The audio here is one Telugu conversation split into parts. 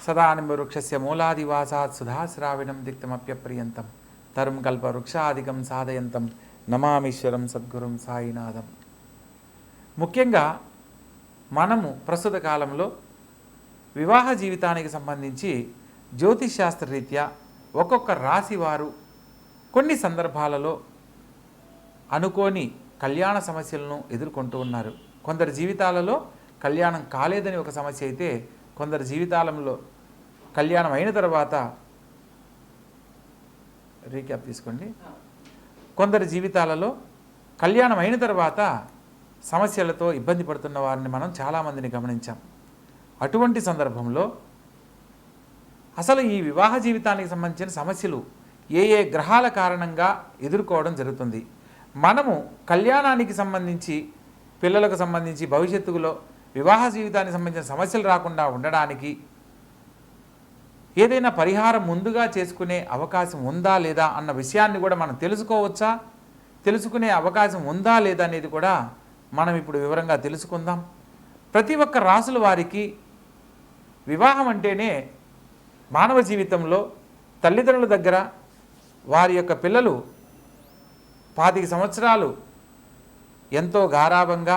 సదానింబవృక్షస్య మూలాదివాసాత్ సుధాశ్రావిణం దిక్తమప్యప్రియంతం తరుం కల్పవృక్షాదికం సాధయంతం నమామీశ్వరం సద్గురుం సాయినాథం ముఖ్యంగా మనము ప్రస్తుత కాలంలో వివాహ జీవితానికి సంబంధించి జ్యోతిశాస్త్ర రీత్యా ఒక్కొక్క రాశి వారు కొన్ని సందర్భాలలో అనుకోని కళ్యాణ సమస్యలను ఎదుర్కొంటూ ఉన్నారు. కొందరి జీవితాలలో కళ్యాణం కాలేదని ఒక సమస్య అయితే కొందరి జీవితాలంలో కళ్యాణం అయిన తర్వాత రీక్యాప్ తీసుకోండి. కొందరి జీవితాలలో కళ్యాణం అయిన తర్వాత సమస్యలతో ఇబ్బంది పడుతున్న వారిని మనం చాలామందిని గమనించాం. అటువంటి సందర్భంలో అసలు ఈ వివాహ జీవితానికి సంబంధించిన సమస్యలు ఏ ఏ గ్రహాల కారణంగా ఎదుర్కోవడం జరుగుతుంది? మనము కళ్యాణానికి సంబంధించి పిల్లలకు సంబంధించి భవిష్యత్తులో వివాహ జీవితానికి సంబంధించిన సమస్యలు రాకుండా ఉండడానికి ఏదైనా పరిహారం ముందుగా చేసుకునే అవకాశం ఉందా లేదా అన్న విషయాన్ని కూడా మనం తెలుసుకోవచ్చా? తెలుసుకునే అవకాశం ఉందా లేదా అనేది కూడా మనం ఇప్పుడు వివరంగా తెలుసుకుందాం. ప్రతి ఒక్క రాసుల వారికి వివాహం అంటేనే మానవ జీవితంలో తల్లిదండ్రుల దగ్గర వారి యొక్క పిల్లలు పాతిక సంవత్సరాలు ఎంతో గారాభంగా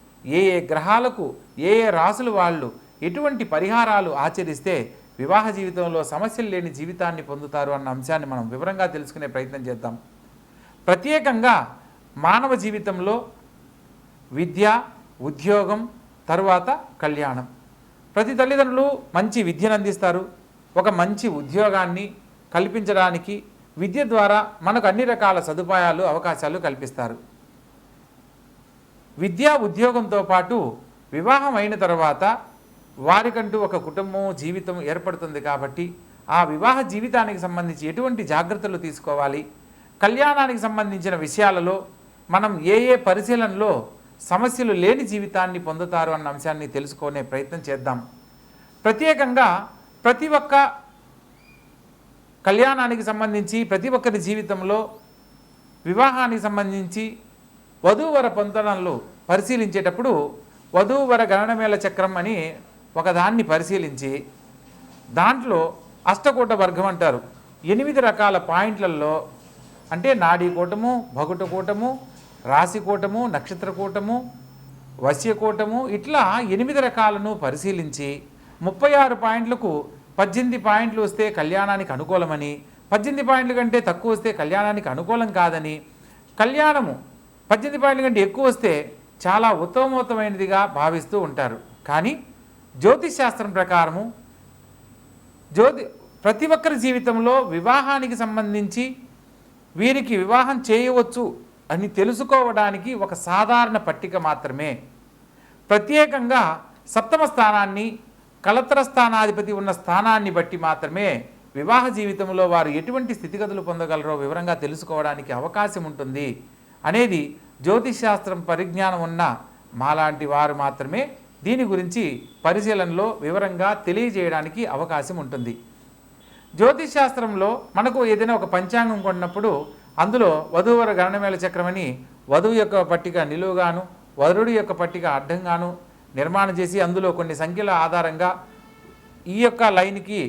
ఏ ఏ గ్రహాలకు ఏ ఏ రాసులు వాళ్ళు ఎటువంటి పరిహారాలు ఆచరిస్తే వివాహ జీవితంలో సమస్యలు లేని జీవితాన్ని పొందుతారు అన్న అంశాన్ని మనం వివరంగా తెలుసుకునే ప్రయత్నం చేద్దాం. ప్రత్యేకంగా మానవ జీవితంలో విద్య ఉద్యోగం తరువాత కళ్యాణం. ప్రతి తల్లిదండ్రులు మంచి విద్యను అందిస్తారు. ఒక మంచి ఉద్యోగాన్ని కల్పించడానికి విద్య ద్వారా మనకు అన్ని రకాల సదుపాయాలు అవకాశాలు కల్పిస్తారు. విద్యా ఉద్యోగంతో పాటు వివాహం అయిన తర్వాత వారికంటూ ఒక కుటుంబం జీవితం ఏర్పడుతుంది కాబట్టి ఆ వివాహ జీవితానికి సంబంధించి ఎటువంటి జాగ్రత్తలు తీసుకోవాలి? కళ్యాణానికి సంబంధించిన విషయాలలో మనం ఏ ఏ పరిశీలనలో సమస్యలు లేని జీవితాన్ని పొందుతారు అన్న అంశాన్ని తెలుసుకునే ప్రయత్నం చేద్దాం. ప్రత్యేకంగా ప్రతి ఒక్క కళ్యాణానికి సంబంధించి ప్రతి ఒక్కరి జీవితంలో వివాహానికి సంబంధించి వధూవర పొందడంలో పరిశీలించేటప్పుడు వధూవర గణనమేళ చక్రం అని ఒకదాన్ని పరిశీలించి దాంట్లో అష్టకూట వర్గం అంటారు. ఎనిమిది రకాల పాయింట్లలో అంటే నాడీ కూటము భగుట కూటము రాశి కూటము నక్షత్ర కూటము వశ్య కూటము ఇట్లా ఎనిమిది రకాలను పరిశీలించి ముప్పై ఆరు పాయింట్లకు పద్దెనిమిది పాయింట్లు వస్తే కళ్యాణానికి అనుకూలమని పద్దెనిమిది పాయింట్ల కంటే తక్కువ వస్తే కళ్యాణానికి అనుకూలం కాదని కళ్యాణము పద్దెనిమిది పాయింట్ల కంటే ఎక్కువ వస్తే చాలా ఉత్తమోత్తమైనదిగా భావిస్తూ ఉంటారు. కానీ జ్యోతిష్ శాస్త్రం ప్రకారము జ్యోతి ప్రతి ఒక్కరి జీవితంలో వివాహానికి సంబంధించి వీరికి వివాహం చేయవచ్చు అని తెలుసుకోవడానికి ఒక సాధారణ పట్టిక మాత్రమే. ప్రత్యేకంగా సప్తమ స్థానాన్ని కలత్ర స్థానాధిపతి ఉన్న స్థానాన్ని బట్టి మాత్రమే వివాహ జీవితంలో వారు ఎటువంటి స్థితిగతులు పొందగలరో వివరంగా తెలుసుకోవడానికి అవకాశం ఉంటుంది. అనేది జ్యోతిష్శాస్త్రం పరిజ్ఞానం ఉన్న మాలాంటి వారు మాత్రమే దీని గురించి పరిశీలనలో వివరంగా తెలియజేయడానికి అవకాశం ఉంటుంది. జ్యోతిష్ శాస్త్రంలో మనకు ఏదైనా ఒక పంచాంగం కొన్నప్పుడు అందులో వధూవర గణనమేళ చక్రమని వధువు యొక్క పట్టిక నిలువుగాను వరుడి యొక్క పట్టిక అడ్డంగాను నిర్మాణం చేసి అందులో కొన్ని సంఖ్యల ఆధారంగా ఈ యొక్క లైన్కి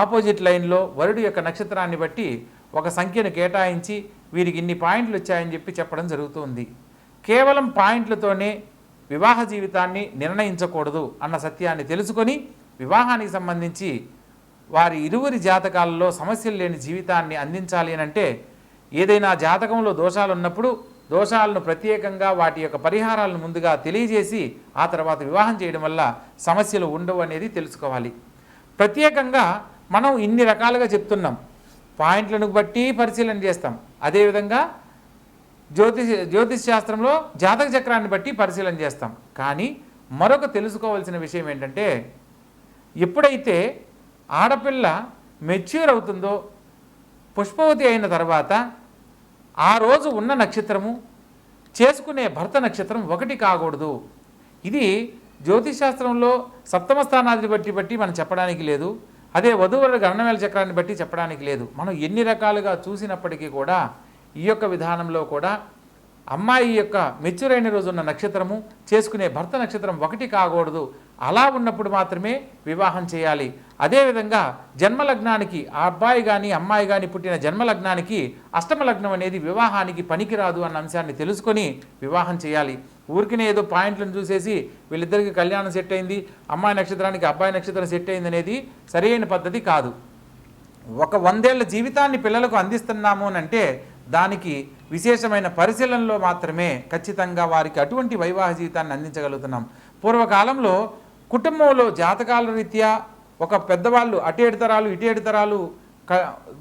ఆపోజిట్ లైన్లో వరుడి యొక్క నక్షత్రాన్ని బట్టి ఒక సంఖ్యను కేటాయించి వీరికి ఇన్ని పాయింట్లు వచ్చాయని చెప్పి చెప్పడం జరుగుతుంది. కేవలం పాయింట్లతోనే వివాహ జీవితాన్ని నిర్ణయించకూడదు అన్న సత్యాన్ని తెలుసుకొని వివాహానికి సంబంధించి వారి ఇరువురి జాతకాలలో సమస్యలు లేని జీవితాన్ని అందించాలి అని అంటే ఏదైనా జాతకంలో దోషాలు ఉన్నప్పుడు దోషాలను ప్రత్యేకంగా వాటి యొక్క పరిహారాలను ముందుగా తెలియజేసి ఆ తర్వాత వివాహం చేయడం వల్ల సమస్యలు ఉండవు అనేది తెలుసుకోవాలి. ప్రత్యేకంగా మనం ఇన్ని రకాలుగా చెప్తున్నాం. పాయింట్లను బట్టి పరిశీలన చేస్తాం. అదేవిధంగా జ్యోతిష్ జ్యోతిష్ శాస్త్రంలో జాతక చక్రాన్ని బట్టి పరిశీలన చేస్తాం. కానీ మరొక తెలుసుకోవాల్సిన విషయం ఏంటంటే ఎప్పుడైతే ఆడపిల్ల మెచ్యూర్ అవుతుందో పుష్పవతి అయిన తర్వాత ఆ రోజు ఉన్న నక్షత్రము చేసుకునే భర్త నక్షత్రం ఒకటి కాకూడదు. ఇది జ్యోతిష్ శాస్త్రంలో సప్తమ స్థానాన్ని బట్టి బట్టి మనం చెప్పడానికి లేదు. అదే వధువుల గణనవేల చక్రాన్ని బట్టి చెప్పడానికి లేదు. మనం ఎన్ని రకాలుగా చూసినప్పటికీ కూడా ఈ యొక్క విధానంలో కూడా అమ్మాయి యొక్క మెచ్యూర్ అయిన నక్షత్రము చేసుకునే భర్త నక్షత్రం ఒకటి కాకూడదు. అలా ఉన్నప్పుడు మాత్రమే వివాహం చేయాలి. అదేవిధంగా జన్మలగ్నానికి ఆ అబ్బాయి కానీ అమ్మాయి కానీ పుట్టిన జన్మలగ్నానికి అష్టమలగ్నం అనేది వివాహానికి పనికిరాదు అన్న అంశాన్ని తెలుసుకొని వివాహం చేయాలి. ఊరికినే ఏదో పాయింట్లను చూసేసి వీళ్ళిద్దరికి కళ్యాణం సెట్ అయింది అమ్మాయి నక్షత్రానికి అబ్బాయి నక్షత్రం సెట్ అయింది అనేది సరైన పద్ధతి కాదు. ఒక వందేళ్ళ జీవితాన్ని పిల్లలకు అందిస్తున్నాము అని అంటే దానికి విశేషమైన పరిశీలనలో మాత్రమే ఖచ్చితంగా వారికి అటువంటి వైవాహ జీవితాన్ని అందించగలుగుతున్నాం. పూర్వకాలంలో కుటుంబంలో జాతకాల రీత్యా ఒక పెద్దవాళ్ళు అటేడు తరాలు ఇటేడు తరాలు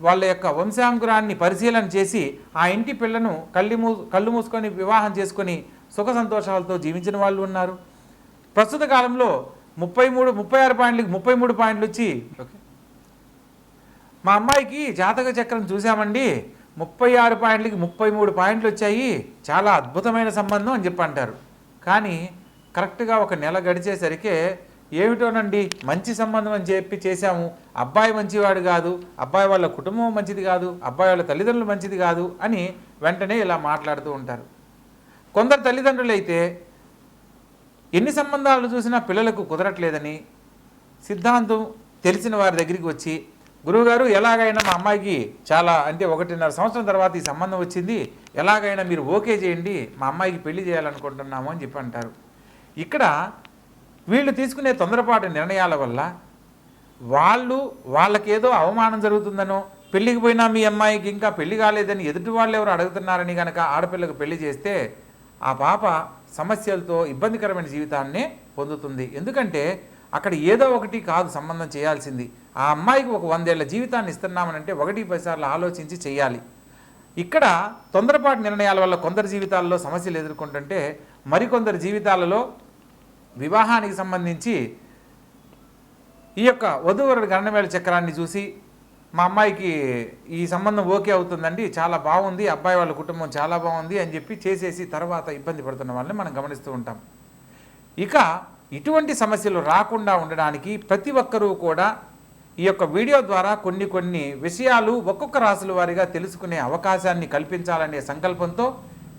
వాళ్ళ యొక్క వంశాంకురాన్ని పరిశీలన చేసి ఆ ఇంటి పిల్లను కళ్ళు మూ కళ్ళు మూసుకొని వివాహం చేసుకొని సుఖ సంతోషాలతో జీవించిన వాళ్ళు ఉన్నారు. ప్రస్తుత కాలంలో ముప్పై మూడు ముప్పై ఆరు పాయింట్లకి ముప్పై మూడు పాయింట్లు వచ్చి మా అమ్మాయికి జాతక చక్రం చూసామండి ముప్పై ఆరు పాయింట్లకి ముప్పై మూడు పాయింట్లు వచ్చాయి చాలా అద్భుతమైన సంబంధం అని చెప్పి అంటారు. కానీ కరెక్ట్గా ఒక నెల గడిచేసరికే ఏమిటోనండి మంచి సంబంధం అని చెప్పి చేశాము. అబ్బాయి మంచివాడు కాదు అబ్బాయి వాళ్ళ కుటుంబం మంచిది కాదు అబ్బాయి వాళ్ళ తల్లిదండ్రులు మంచిది కాదు అని వెంటనే ఇలా మాట్లాడుతూ ఉంటారు. కొందరు తల్లిదండ్రులు అయితే ఎన్ని సంబంధాలు చూసినా పిల్లలకు కుదరట్లేదని సిద్ధాంతం తెలిసిన వారి దగ్గరికి వచ్చి గురువుగారు ఎలాగైనా మా అమ్మాయికి చాలా అంటే ఒకటిన్నర సంవత్సరం తర్వాత ఈ సంబంధం వచ్చింది ఎలాగైనా మీరు ఓకే చేయండి మా అమ్మాయికి పెళ్ళి చేయాలనుకుంటున్నాము అని చెప్పి అంటారు. ఇక్కడ వీళ్ళు తీసుకునే తొందరపాటు నిర్ణయాల వల్ల వాళ్ళు వాళ్ళకేదో అవమానం జరుగుతుందనో పెళ్ళికి పోయినా మీ అమ్మాయికి ఇంకా పెళ్ళి కాలేదని ఎదుటి వాళ్ళు ఎవరు అడుగుతున్నారని కనుక ఆడపిల్లకు పెళ్ళి చేస్తే ఆ పాప సమస్యలతో ఇబ్బందికరమైన జీవితాన్నే పొందుతుంది. ఎందుకంటే అక్కడ ఏదో ఒకటి కాదు సంబంధం చేయాల్సింది. ఆ అమ్మాయికి ఒక వందేళ్ళ జీవితాన్ని ఇస్తున్నామనంటే ఒకటి పదిసార్లు ఆలోచించి చేయాలి ఇక్కడ తొందరపాటు నిర్ణయాల వల్ల కొందరు జీవితాల్లో సమస్యలు ఎదుర్కొంటుంటే మరికొందరు జీవితాలలో వివాహానికి సంబంధించి ఈ యొక్క వధూవరుడు గండమేళ చక్రాన్ని చూసి మా అమ్మాయికి ఈ సంబంధం ఓకే అవుతుందండి చాలా బాగుంది అబ్బాయి వాళ్ళ కుటుంబం చాలా బాగుంది అని చెప్పి చేసేసి తర్వాత ఇబ్బంది పడుతున్న వాళ్ళని మనం గమనిస్తూ ఉంటాం. ఇక ఇటువంటి సమస్యలు రాకుండా ఉండడానికి ప్రతి ఒక్కరూ కూడా ఈ యొక్క వీడియో ద్వారా కొన్ని కొన్ని విషయాలు ఒక్కొక్క రాశుల వారిగా తెలుసుకునే అవకాశాన్ని కల్పించాలనే సంకల్పంతో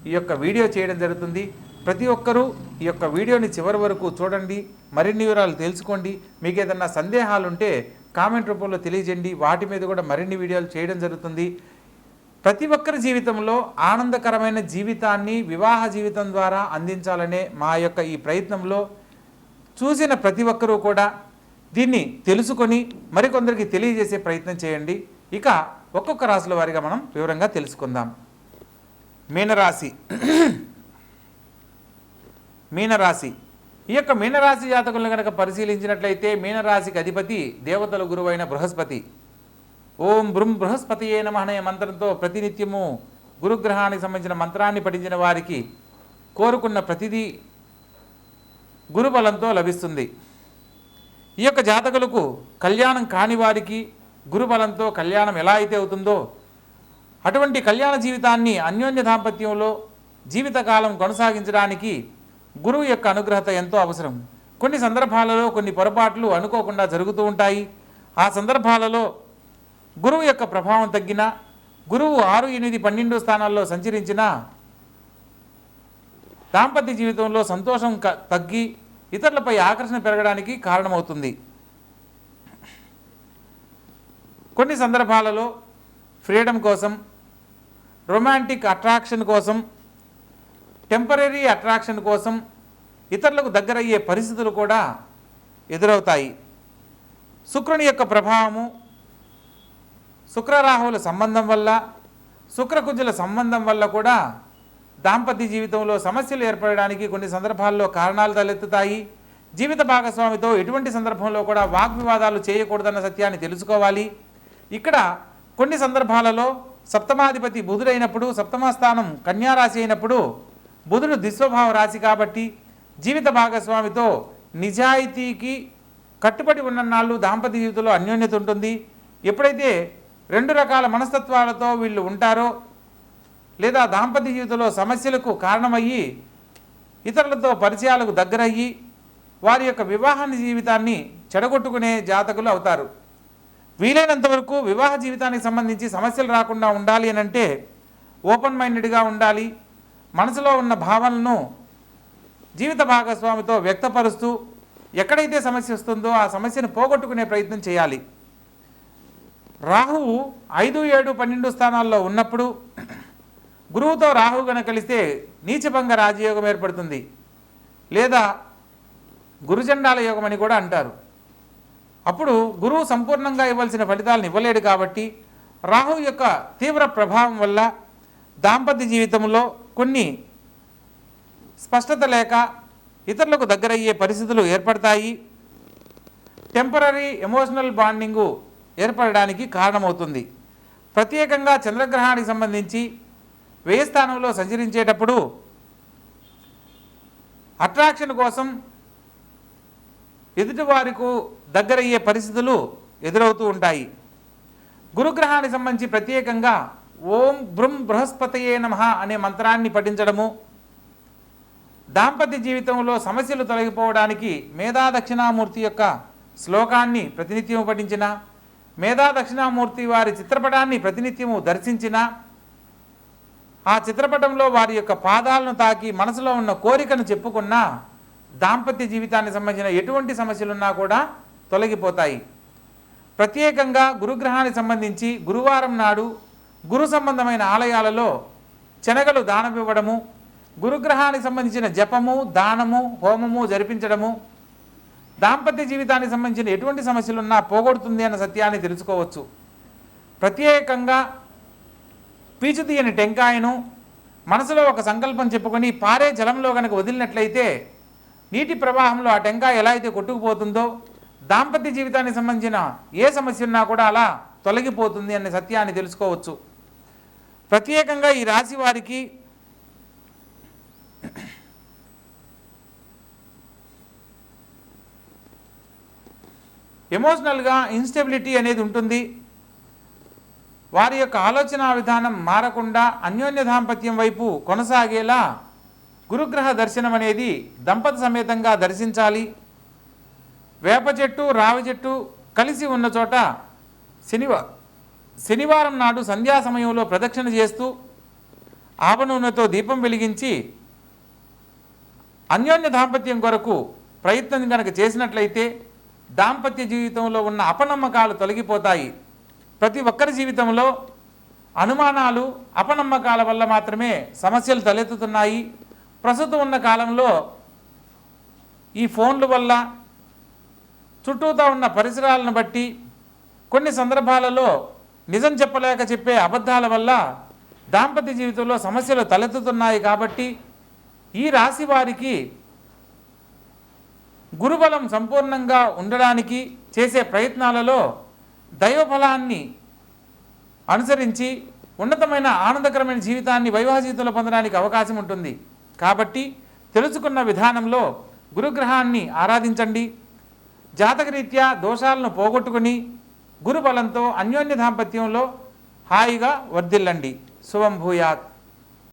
ఈ యొక్క వీడియో చేయడం జరుగుతుంది. ప్రతి ఒక్కరూ ఈ యొక్క వీడియోని చివరి వరకు చూడండి. మరిన్ని వివరాలు తెలుసుకోండి. మీకు ఏదన్నా సందేహాలుంటే కామెంట్ రూపంలో తెలియజేయండి. వాటి మీద కూడా మరిన్ని వీడియోలు చేయడం జరుగుతుంది. ప్రతి ఒక్కరి జీవితంలో ఆనందకరమైన జీవితాన్ని వివాహ జీవితం ద్వారా అందించాలనే మా యొక్క ఈ ప్రయత్నంలో చూసిన ప్రతి ఒక్కరూ కూడా దీన్ని తెలుసుకొని మరికొందరికి తెలియజేసే ప్రయత్నం చేయండి. ఇక ఒక్కొక్క రాశుల వారిగా మనం వివరంగా తెలుసుకుందాం. మీనరాశి. మీనరాశి. ఈ యొక్క మీనరాశి జాతకులను కనుక పరిశీలించినట్లయితే మీనరాశికి అధిపతి దేవతల గురువైన బృహస్పతి. ఓం బృం బృహస్పతి ఏ నమ అనే మంత్రంతో ప్రతినిత్యము గురుగ్రహానికి సంబంధించిన మంత్రాన్ని పఠించిన వారికి కోరుకున్న ప్రతిదీ గురుబలంతో లభిస్తుంది. ఈ యొక్క జాతకులకు కళ్యాణం కాని వారికి గురుబలంతో కళ్యాణం ఎలా అయితే అవుతుందో అటువంటి కళ్యాణ జీవితాన్ని అన్యోన్య దాంపత్యంలో జీవితకాలం కొనసాగించడానికి గురువు యొక్క అనుగ్రహత ఎంతో అవసరం. కొన్ని సందర్భాలలో కొన్ని పొరపాట్లు అనుకోకుండా జరుగుతూ ఉంటాయి. ఆ సందర్భాలలో గురువు యొక్క ప్రభావం తగ్గిన గురువు ఆరు ఎనిమిది పన్నెండు స్థానాల్లో సంచరించిన దాంపత్య జీవితంలో సంతోషం క- తగ్గి ఇతరులపై ఆకర్షణ పెరగడానికి కారణమవుతుంది. కొన్ని సందర్భాలలో ఫ్రీడమ్ కోసం రొమాంటిక్ అట్రాక్షన్ కోసం టెంపరీ అట్రాక్షన్ కోసం ఇతరులకు దగ్గరయ్యే పరిస్థితులు కూడా ఎదురవుతాయి. శుక్రుని యొక్క ప్రభావము శుక్రరాహువుల సంబంధం వల్ల శుక్రకుజుల సంబంధం వల్ల కూడా దాంపత్య జీవితంలో సమస్యలు ఏర్పడడానికి కొన్ని సందర్భాల్లో కారణాలు తలెత్తుతాయి. జీవిత భాగస్వామితో ఎటువంటి సందర్భంలో కూడా వాగ్వివాదాలు చేయకూడదన్న సత్యాన్ని తెలుసుకోవాలి. ఇక్కడ కొన్ని సందర్భాలలో సప్తమాధిపతి బుధుడైనప్పుడు సప్తమ స్థానం కన్యారాశి అయినప్పుడు బుధుడు దిశ్వభావ రాశి కాబట్టి జీవిత భాగస్వామితో నిజాయితీకి కట్టుబడి ఉన్న నాళ్ళు దాంపత్య జీవితంలో అన్యోన్యత ఉంటుంది. ఎప్పుడైతే రెండు రకాల మనస్తత్వాలతో వీళ్ళు ఉంటారో లేదా దాంపత్య జీవితంలో సమస్యలకు కారణమయ్యి ఇతరులతో పరిచయాలకు దగ్గరయ్యి వారి యొక్క వివాహ జీవితాన్ని చెడగొట్టుకునే జాతకులు అవుతారు. వీలైనంత వరకు వివాహ జీవితానికి సంబంధించి సమస్యలు రాకుండా ఉండాలి అని అంటే ఓపెన్ మైండెడ్గా ఉండాలి. మనసులో ఉన్న భావనలను జీవిత భాగస్వామితో వ్యక్తపరుస్తూ ఎక్కడైతే సమస్య వస్తుందో ఆ సమస్యను పోగొట్టుకునే ప్రయత్నం చేయాలి. రాహువు ఐదు ఏడు పన్నెండు స్థానాల్లో ఉన్నప్పుడు గురువుతో రాహువు కనుక కలిస్తే నీచభంగ రాజయోగం ఏర్పడుతుంది. లేదా గురుజండాల యోగం అని కూడా అంటారు. అప్పుడు గురువు సంపూర్ణంగా ఇవ్వాల్సిన ఫలితాలను ఇవ్వలేడు కాబట్టి రాహు యొక్క తీవ్ర ప్రభావం వల్ల దాంపత్య జీవితంలో కొన్ని స్పష్టత లేక ఇతరులకు దగ్గరయ్యే పరిస్థితులు ఏర్పడతాయి. టెంపరీ ఎమోషనల్ బాండింగు ఏర్పడడానికి కారణమవుతుంది. ప్రత్యేకంగా చంద్రగ్రహానికి సంబంధించి వేయి స్థానంలో సంచరించేటప్పుడు అట్రాక్షన్ కోసం ఎదుటివారికు దగ్గరయ్యే పరిస్థితులు ఎదురవుతూ ఉంటాయి. గురుగ్రహానికి సంబంధించి ప్రత్యేకంగా ఓం బృం బృహస్పతయే నమ అనే మంత్రాన్ని పఠించడము దాంపత్య జీవితంలో సమస్యలు తొలగిపోవడానికి మేధా దక్షిణామూర్తి యొక్క శ్లోకాన్ని ప్రతినిత్యము పఠించిన మేధా దక్షిణామూర్తి వారి చిత్రపటాన్ని ప్రతినిత్యము దర్శించిన ఆ చిత్రపటంలో వారి యొక్క పాదాలను తాకి మనసులో ఉన్న కోరికను చెప్పుకున్న దాంపత్య జీవితానికి సంబంధించిన ఎటువంటి సమస్యలున్నా కూడా తొలగిపోతాయి. ప్రత్యేకంగా గురుగ్రహానికి సంబంధించి గురువారం నాడు గురు సంబంధమైన ఆలయాలలో శనగలు దానమివ్వడము గురుగ్రహానికి సంబంధించిన జపము దానము హోమము జరిపించడము దాంపత్య జీవితానికి సంబంధించిన ఎటువంటి సమస్యలున్నా పోగొడుతుంది అన్న సత్యాన్ని తెలుసుకోవచ్చు. ప్రత్యేకంగా పీచు తీయని టెంకాయను మనసులో ఒక సంకల్పం చెప్పుకొని పారే జలంలో కనుక వదిలినట్లయితే నీటి ప్రవాహంలో ఆ టెంకాయ ఎలా అయితే కొట్టుకుపోతుందో దాంపత్య జీవితానికి సంబంధించిన ఏ సమస్య ఉన్నా కూడా అలా తొలగిపోతుంది అనే సత్యాన్ని తెలుసుకోవచ్చు. ప్రత్యేకంగా ఈ రాశి వారికి ఎమోషనల్గా ఇన్స్టెబిలిటీ అనేది ఉంటుంది. వారి యొక్క ఆలోచన విధానం మారకుండా అన్యోన్య దాంపత్యం వైపు కొనసాగేలా గురుగ్రహ దర్శనం అనేది దంపతి సమేతంగా దర్శించాలి. వేప చెట్టు రావి చెట్టు కలిసి ఉన్న చోట శనివా శనివారం నాడు సంధ్యా సమయంలో ప్రదక్షిణ చేస్తూ ఆవనూనెతో దీపం వెలిగించి అన్యోన్య దాంపత్యం కొరకు ప్రయత్నం కనుక చేసినట్లయితే దాంపత్య జీవితంలో ఉన్న అపనమ్మకాలు తొలగిపోతాయి. ప్రతి ఒక్కరి జీవితంలో అనుమానాలు అపనమ్మకాల వల్ల మాత్రమే సమస్యలు తలెత్తుతున్నాయి. ప్రస్తుతం ఉన్న కాలంలో ఈ ఫోన్ల వల్ల చుట్టూతా ఉన్న పరిసరాలను బట్టి కొన్ని సందర్భాలలో నిజం చెప్పలేక చెప్పే అబద్ధాల వల్ల దాంపత్య జీవితంలో సమస్యలు తలెత్తుతున్నాయి కాబట్టి ఈ రాశి వారికి గురుబలం సంపూర్ణంగా ఉండడానికి చేసే ప్రయత్నాలలో దైవఫలాన్ని అనుసరించి ఉన్నతమైన ఆనందకరమైన జీవితాన్ని వైవాహ జీవితంలో పొందడానికి అవకాశం ఉంటుంది. కాబట్టి తెలుసుకున్న విధానంలో గురుగ్రహాన్ని ఆరాధించండి. జాతకరీత్యా దోషాలను పోగొట్టుకుని గురుబలంతో అన్యోన్య దాంపత్యంలో హాయిగా వర్ధిల్లండి. శుభం భూయాత్.